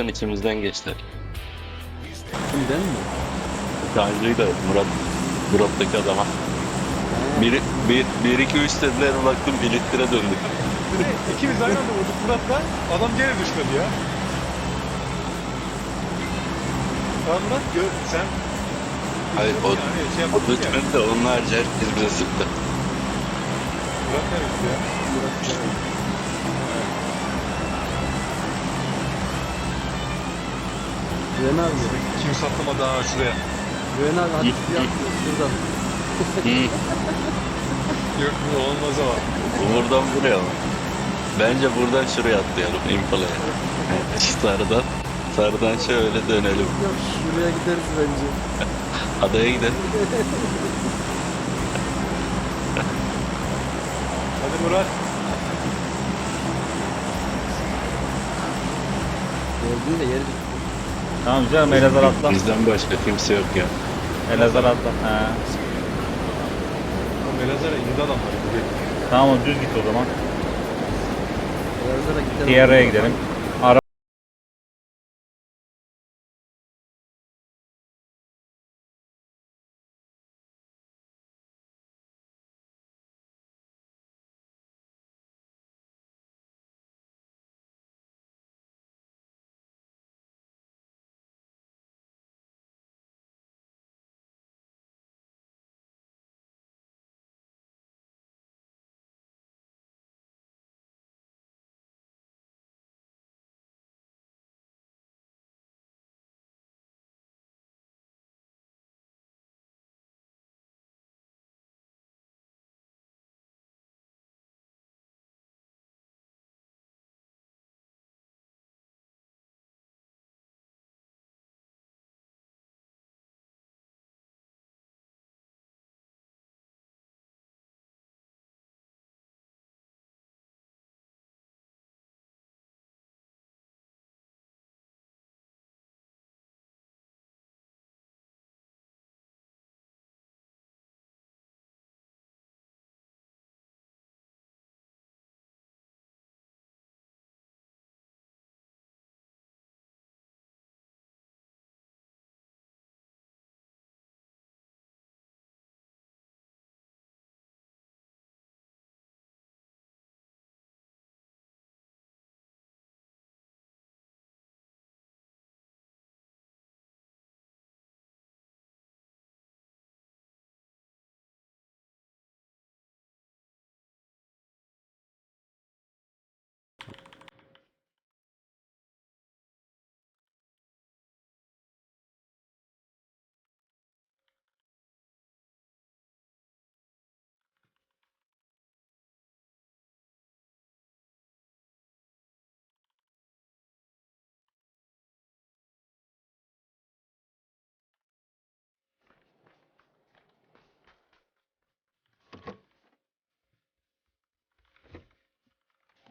Murat'ın içimizden geçti. Kimden mi? Tanrı'yı da Murat, Murat'taki adama. Bir, bir, bir iki üç dediler baktım elektriğe döndük. İkimiz aynı anda vurduk Murat'la. Adam gene düşmedi ya. Tamam Murat gör, sen Hayır o, yani şey o düşmedi de onun harici herkes bize sıktı. Murat neresi ya? Murat Bey. Güven abi. Kim saklama daha şuraya. Güven abi hadi yap. Şuradan. Yok bu olmaz ama. buradan buraya mı? Bence buradan şuraya atlayalım Impala'ya. Sarıdan, sarıdan şöyle dönelim. Yok şuraya gideriz bence. Adaya gidelim. Hadi Murat. Gördüğün de yeri bitti. Tamam canım Elazar atla. Bizden başka kimse yok ya. Elazar atla. He. Oğlum Elazığ'a indi adamlar. Tamam düz git o zaman. Erzara gidelim. Tierra'ya gidelim.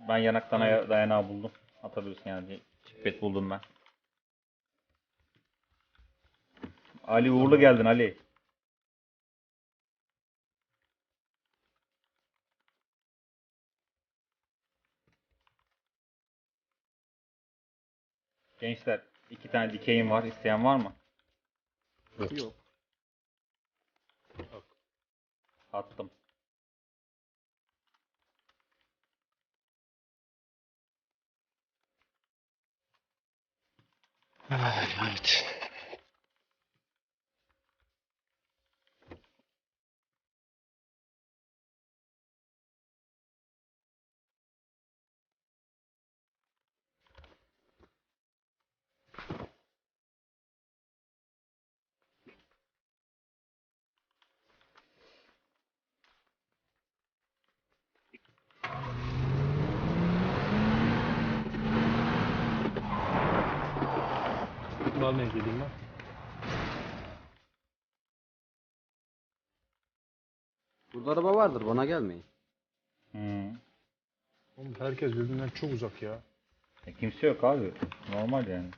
Ben yanaktan aya- dayanağı buldum. Atabilirsin yani. Bir çipet buldum ben. Ali uğurlu geldin Ali. Gençler iki tane dikeyim var. İsteyen var mı? Yok. Attım. Evet. Mal geleyim ben. Burada araba vardır bana gelmeyin. Hmm. Oğlum herkes birbirinden çok uzak ya. E, kimse yok abi. Normal yani.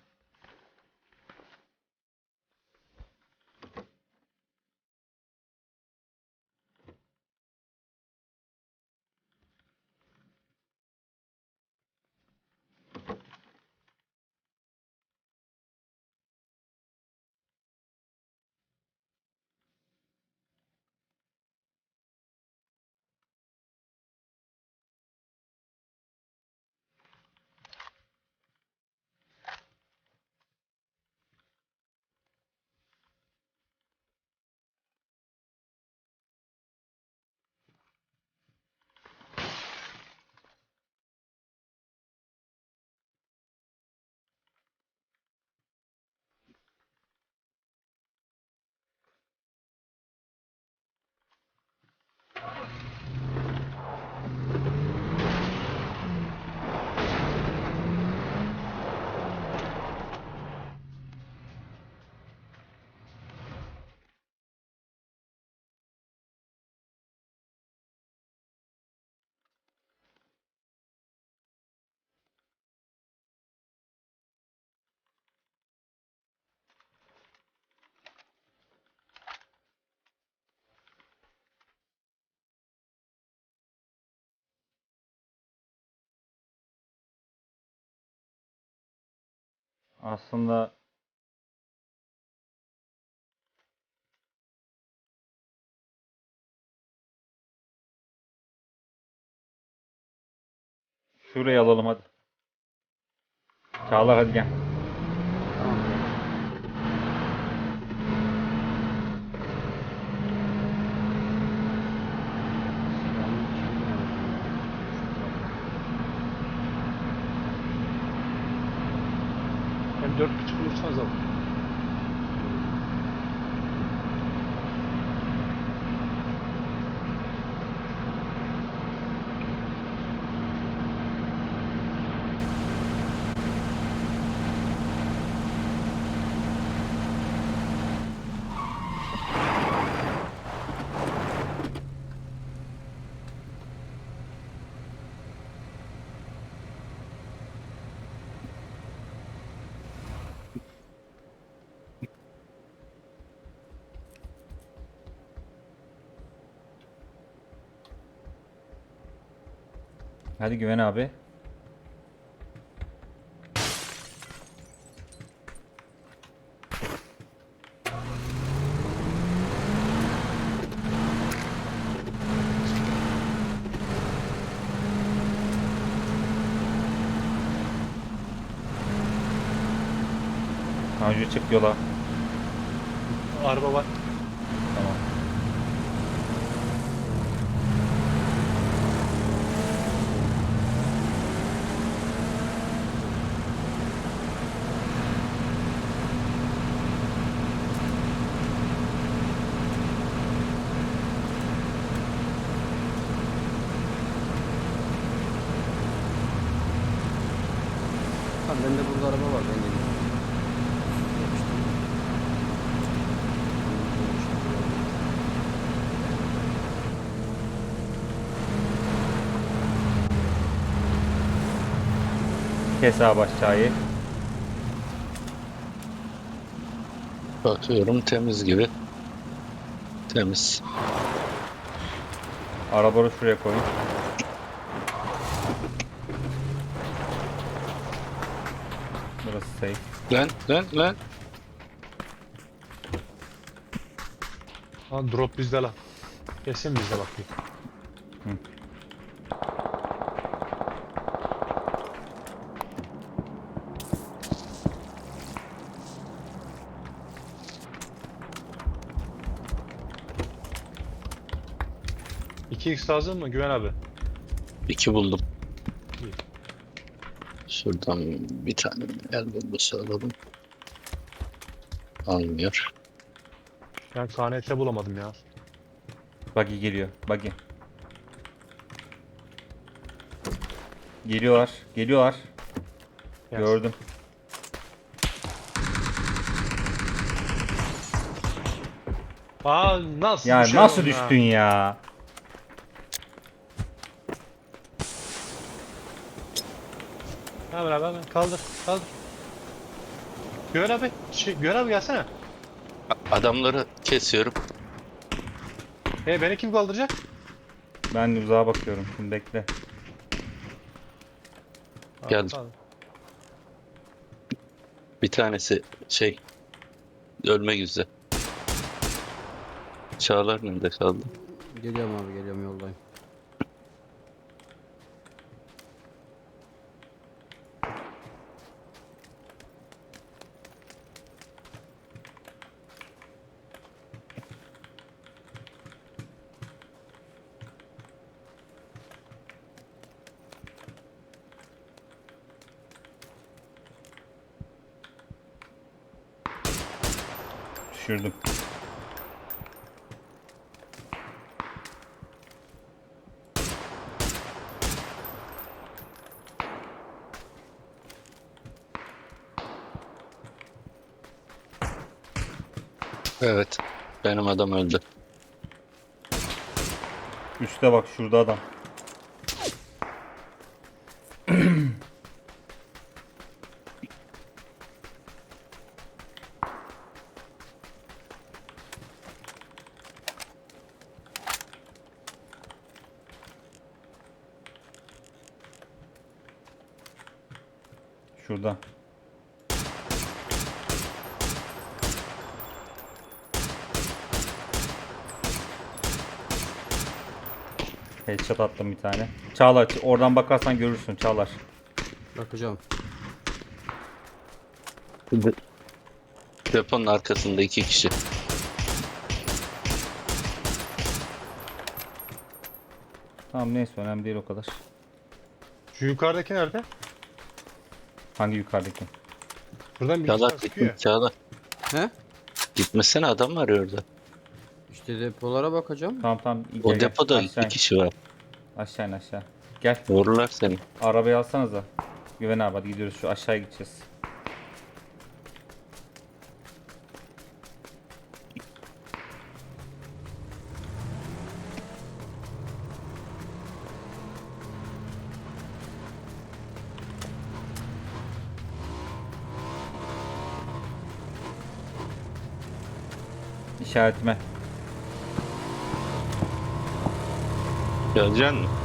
Aslında Şurayı alalım hadi. Çağlar hadi gel. 4,5 kuruş fazla var. Hadi Güven abi. Tanju çık yola. Araba var. Tamam. Tamam bende burada araba var ben geliyorum. Kes abi aşağıyı. Bakıyorum temiz gibi. Temiz. Arabayı şuraya koyun. Safe. Lan lan lan. Ha drop bizde lan. Kesin bizde bakayım. Hı. İki x lazım mı Güven abi? İki buldum. Şuradan bir tane el bombası alalım. Almıyor. Ben KNT bulamadım ya. Buggy geliyor. Buggy. Geliyorlar. Geliyorlar. Gelsin. Gördüm. Aa nasıl Ya düşer nasıl ona? düştün ya? Hemen abi hemen kaldır kaldır. Güven abi, şey, Güven abi gelsene. Adamları kesiyorum. E beni kim kaldıracak? Ben uzağa bakıyorum. Şimdi bekle. Geldim. kaldır. Bir tanesi şey ölmek üzere. Çağlar nerede kaldı? Geliyorum abi geliyorum yoldayım. Düşürdüm. Evet. Benim adam öldü. Üste bak şurada adam. Şurada. Headshot attım bir tane. Çağlar oradan bakarsan görürsün Çağlar. Bakacağım. Deponun arkasında iki kişi. Tamam neyse önemli değil o kadar. Şu yukarıdaki nerede? Hangi yukarıdaki? Buradan bir Çağlar kişi sıkıyor. Çağlar. He? Gitmesene adam var orada. İşte depolara bakacağım. Tamam tamam. O gel, gel. depoda aşağı iki in. kişi var. Aşağı in aşağı. Gel. Vururlar seni. Arabayı alsanıza. Güven abi hadi gidiyoruz şu aşağı gideceğiz. İşaretime. Geleceksin mi?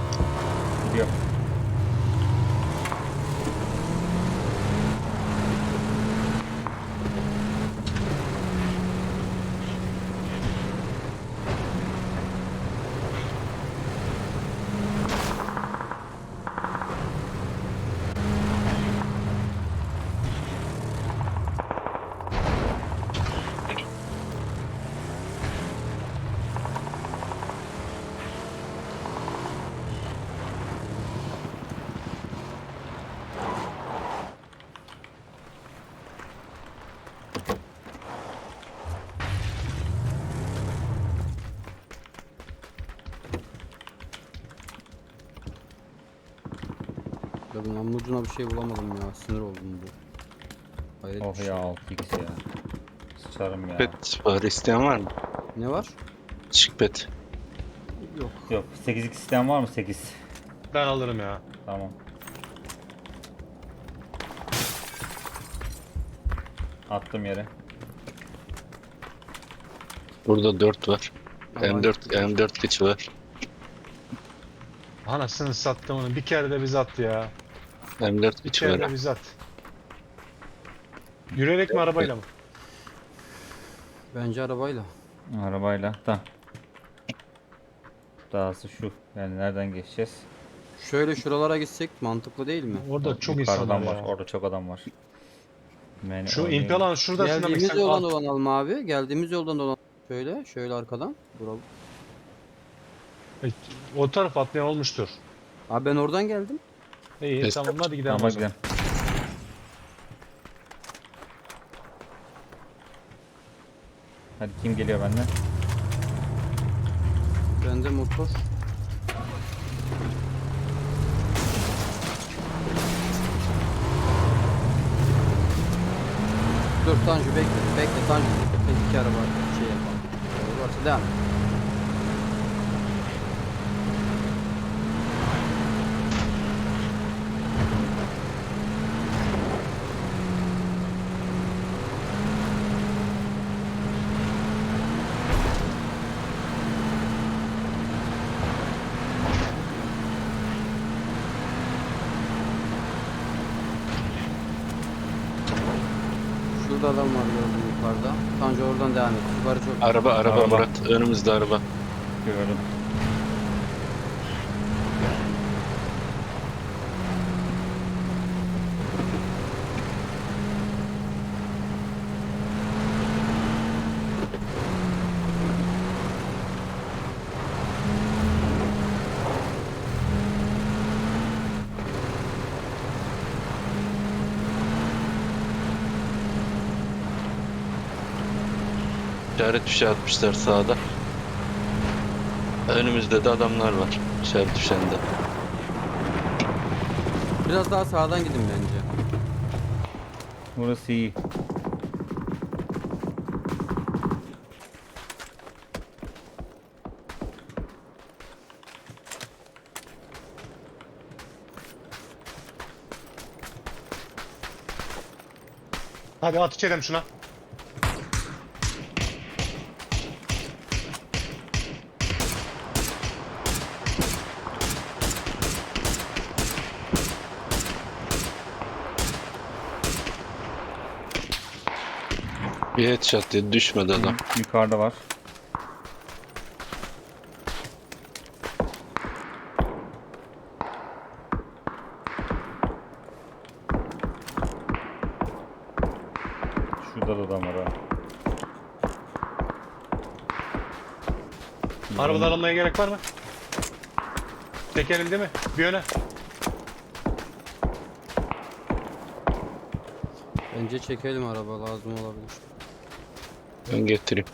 Ya bu namlucuna bir şey bulamadım ya. Sinir oldum bu. Hayret bir Oh şey. ya 6x ya. Sıçarım ya. Pet var isteyen var mı? Ne var? Çıkpet. Yok. Yok 8x isteyen var mı 8? Ben alırım ya. Tamam. Attım yere. Burada 4 var. Aman. M4 M4 kıçı var. Anasını sattım onu. Bir kere de biz at ya. M4 Bir at. Yürüyerek mi arabayla mı? Bence arabayla. Arabayla. Da. Dahası şu. Yani nereden geçeceğiz? Şöyle şuralara gitsek mantıklı değil mi? Orada çok insan Yukarıdan var var. ya. Orada çok adam var. Yani Şu. Impala'nın şurada şuna bak Geldiğimiz sen yoldan al. dolanalım abi. Geldiğimiz yoldan dolan. Şöyle, şöyle arkadan. Duralım. O taraf atlayan olmuştur. Abi ben oradan geldim. İyi Evet. tamam hadi gidelim. Zaman. gidelim. Hadi kim geliyor benden? Bende motor. Dur Tanju bekle, bekle Tanju. Bekle iki araba şey yapalım. Varsa devam et. Şurada adam var gördüm yukarıda. Tanju oradan devam et. Yukarı çok. Araba araba Araba. Murat. Önümüzde araba. Gördüm. İşaret bir şey atmışlar sağda. Önümüzde de adamlar var. İşaret düşende. Biraz daha sağdan gidin bence. Burası iyi. Hadi at içelim şuna. Bir headshot dedi düşmedi adam. Yukarıda var. Şurada da adam var ha. Arabalar almaya gerek var mı? Tekerim değil mi? Bir yöne. Bence çekelim araba lazım olabilir. Ben getireyim.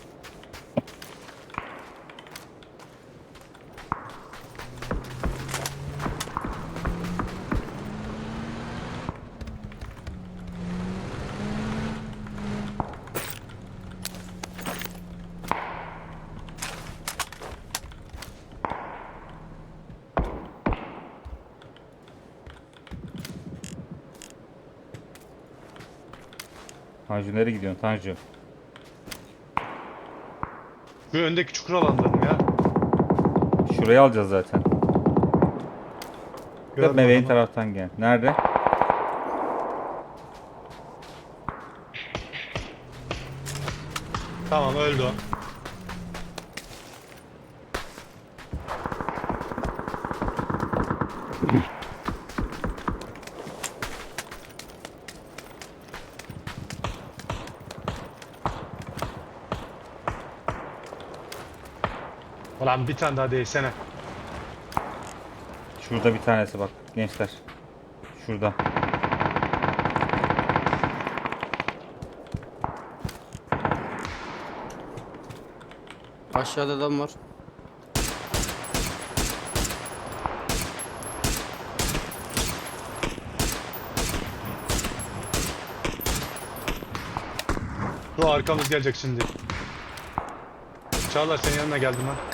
Tanju nereye gidiyorsun Tanju? Şu öndeki çukur alanlarım ya. Şurayı alacağız zaten. Gördüm Meveğin adamı. taraftan gel. Nerede? Tamam öldü o. Ulan bir tane daha değsene. Şurada bir tanesi bak gençler. Şurada. Aşağıda adam var. Şu arkamız gelecek şimdi. Çağlar senin yanına geldim ben.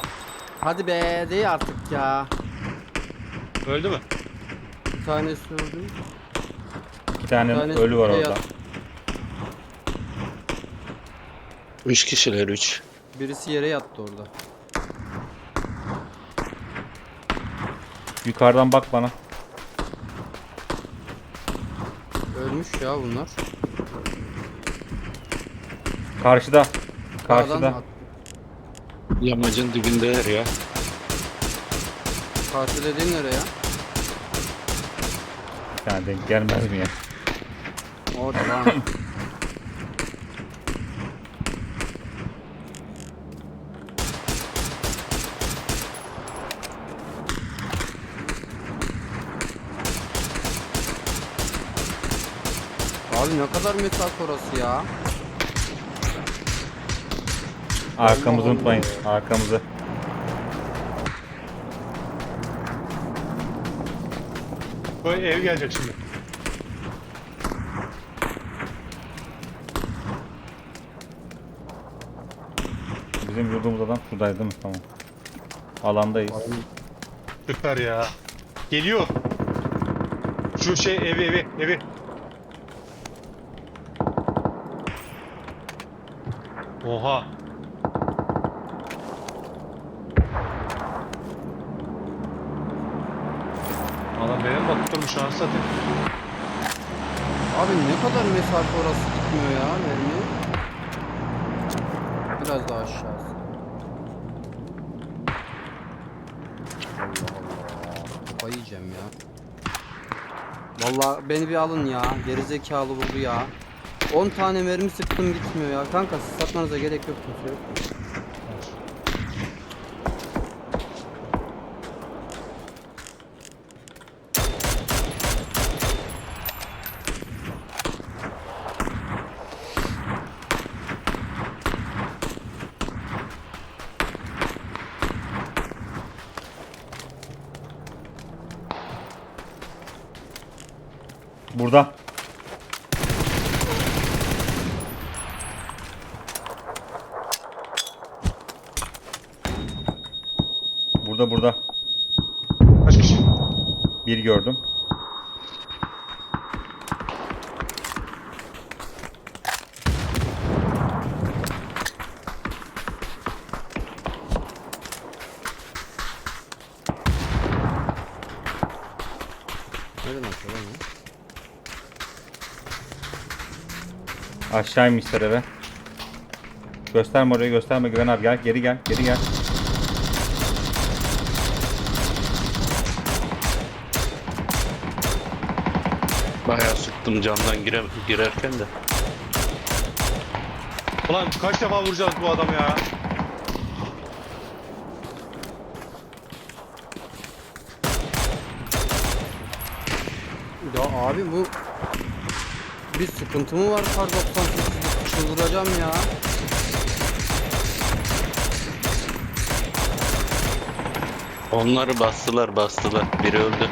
Hadi be değil artık ya. Öldü mü? Bir tanesi öldü. Bir tane Bir tanesi ölü var orada. yat- Üç kişiler üç. Birisi yere yattı orada. Yukarıdan bak bana. Ölmüş ya bunlar. Karşıda. Karşıda. at- Yamacın dibindeler ya. Karşı dediğin nereye? Bir tane denk gelmez mi ya? Orada lan. Abi ne kadar mesafe orası ya? Arkamızı unutmayın. Arkamızı. Bu ev gelecek şimdi. Bizim yurdumuz adam şuradaydı değil mi? Tamam. Alandayız. Süper ya. Geliyor. Şu şey evi evi evi. Oha. Benim bak durmuş şu an satayım. Abi ne kadar mesafe orası gitmiyor ya mermi. Biraz daha aşağısı. Allah Allah. Kafayı yiyeceğim ya. Vallahi beni bir alın ya. Gerizekalı vurdu ya. 10 tane mermi sıktım gitmiyor ya. Kanka satmanıza gerek yok kimse yok. Burada burada. Kaç kişi? Bir gördüm. Nereden atıyor lan o? Aşağı inmişler eve. Gösterme orayı gösterme Güven abi gel geri gel geri gel. Bayağı sıktım camdan gire girerken de. Ulan kaç defa vuracağız bu adamı ya? Ya abi bu bir sıkıntı mı var kar 98 çıldıracağım ya. Onları bastılar bastılar. Biri öldü.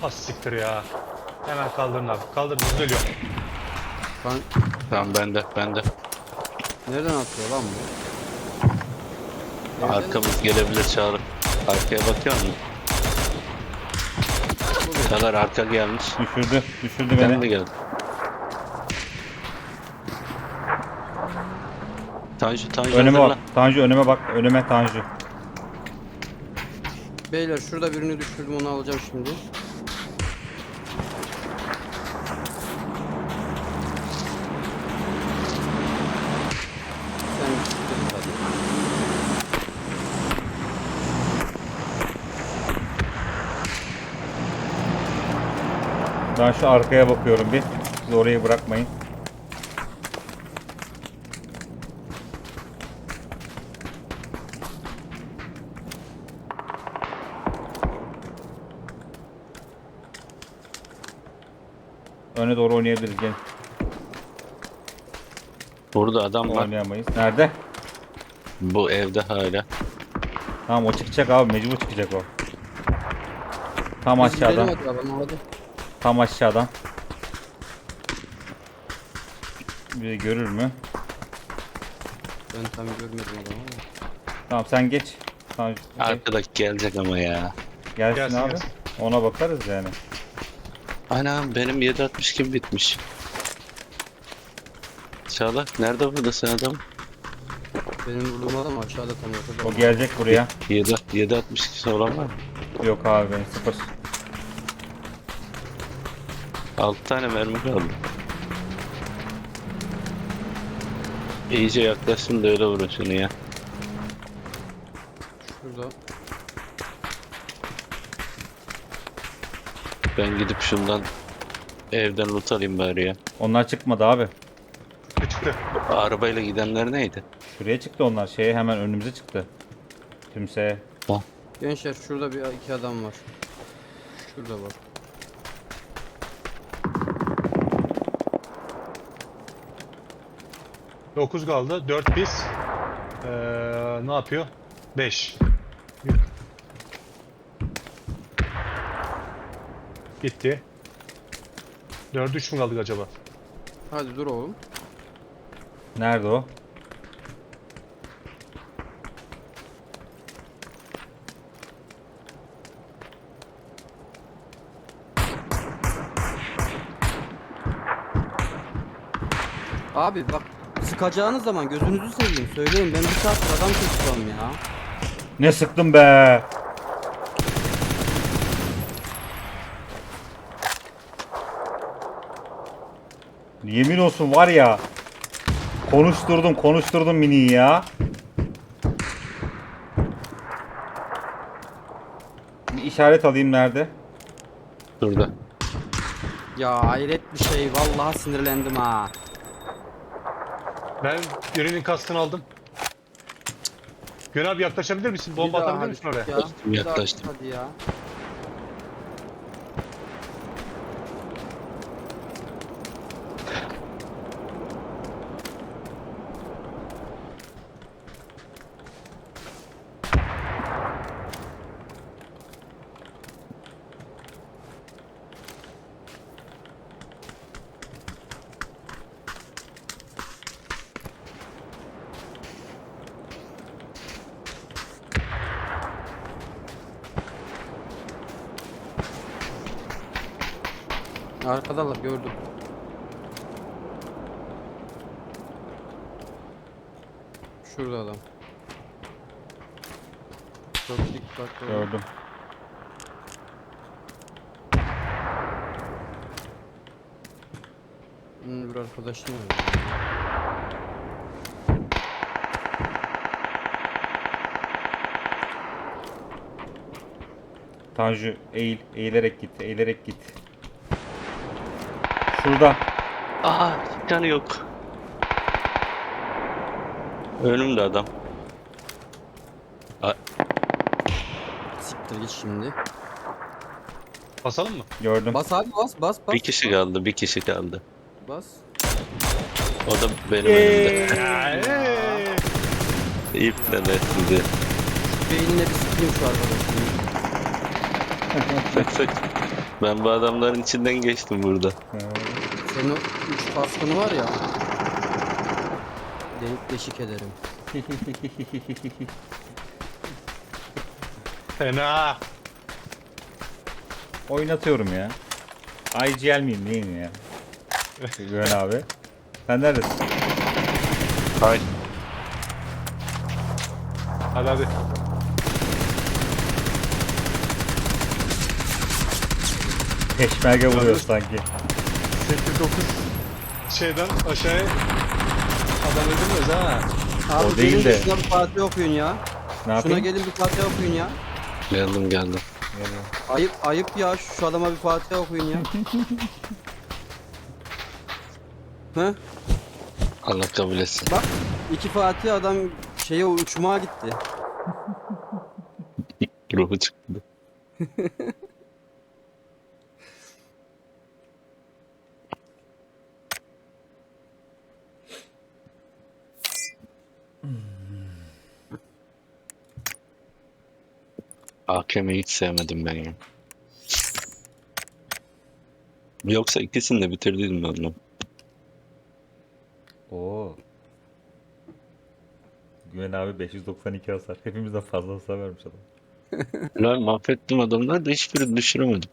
Has siktir ya. Hemen kaldırın abi. Kaldırın düzeliyor. Ben Tamam bende bende. nereden atıyor lan bu? Arkamız gelebilir Çağrı. Arkaya bakıyor musun? Çağlar arka gelmiş. Düşürdü. Düşürdü Ben de beni. geldim. Tanju Tanju Önüme hazırla. bak. Tanju önüme bak. Önüme Tanju. Beyler şurada birini düşürdüm onu alacağım şimdi. Sen git hadi. Ben şu arkaya bakıyorum bir. Siz orayı bırakmayın. Öne doğru oynayabiliriz. Gelin. Burada adam var. Oynayamayız. Nerede? Bu evde hala. Tamam o çıkacak abi. Mecbur çıkacak o. Tam Biz gidelim aşağıdan. hadi adama hadi. Tam aşağıdan. Bir görür mü? Ben tam görmedim adamı ama. Tamam sen geç. Tamam, Arkadaki gelecek ama ya. gelsin, Gelsin, abi. gelsin. Ona bakarız yani. Anam benim 762 bitmiş. Çağlar nerede burada sen adam? Benim vurduğum adam aşağıda tam ortada. O gelecek buraya. 7 762 olan var mı? Yok abi benim sıfır. 6 tane mermi kaldı. İyice yaklaşsın da öyle vurun şunu ya. Şurada. Ben gidip şundan evden loot alayım bari ya. Onlar çıkmadı abi. Çıktı. Arabayla gidenler neydi? Şuraya çıktı onlar. Şeye hemen önümüze çıktı. Kimseye. Gençler şurada bir iki adam var. Şurada var. Dokuz kaldı. Dört biz. Ee, ne yapıyor? Beş. Gitti. Dördü üç mü kaldık acaba? Hadi dur oğlum. Nerede o? Abi bak sıkacağınız zaman gözünüzü seveyim söyleyin ben bir saattir adam kesiyorum ya. Ne sıktım be. Yemin olsun var ya. Konuşturdum konuşturdum miniyi ya. Bir işaret alayım nerede? Şurada. Ya hayret bir şey vallahi sinirlendim ha. Ben birinin kastını aldım. Gün abi yaklaşabilir misin? Bomba atabilir misin oraya? Ya. Yaklaştım, yaklaştım. Hadi ya. Arkadalar gördüm. Şurada adam. Çok dikkatli. Gördüm. Hmm, bir arkadaşım var. Tanju eğil, eğilerek git, eğilerek git. Şurada. Aa canı yok. Önümde adam. Siktir git şimdi. Basalım mı? Gördüm. Bas abi bas bas bas. Bir kişi kaldı, bir kişi kaldı. Bas. O da benim önümde. İple de sizi. Beynine bir sıkayım şu arkadaşım. Sık sık. Ben bu adamların içinden geçtim burada. Ha, Senin o üç kaskını var ya. Delik deşik ederim. Fena. Oynatıyorum ya. IGL miyim neyim ya? Güven abi. Sen neredesin? Hay. Hadi hadi. Peşmerge vuruyor sanki. 8-9 şeyden aşağıya adam edilmez ha. Abi O değil gelin de. şuna bir Fatih okuyun ya. Ne Şuna yapayım? gelin bir Fatih okuyun ya. Geldim geldim. Ayıp ayıp ya şu, şu adama bir Fatih okuyun ya. Hı? Allah kabul etsin. Bak iki Fatih adam şeye uçmaya gitti. Ruhu çıktı. AKM'yi hiç sevmedim ben ya. Yoksa ikisini de bitirdiydim ben onu. Oo. Güven abi 592 hasar. Hepimizden fazla hasar vermiş adam. Lan mahvettim adamlar da hiçbirini düşüremedim.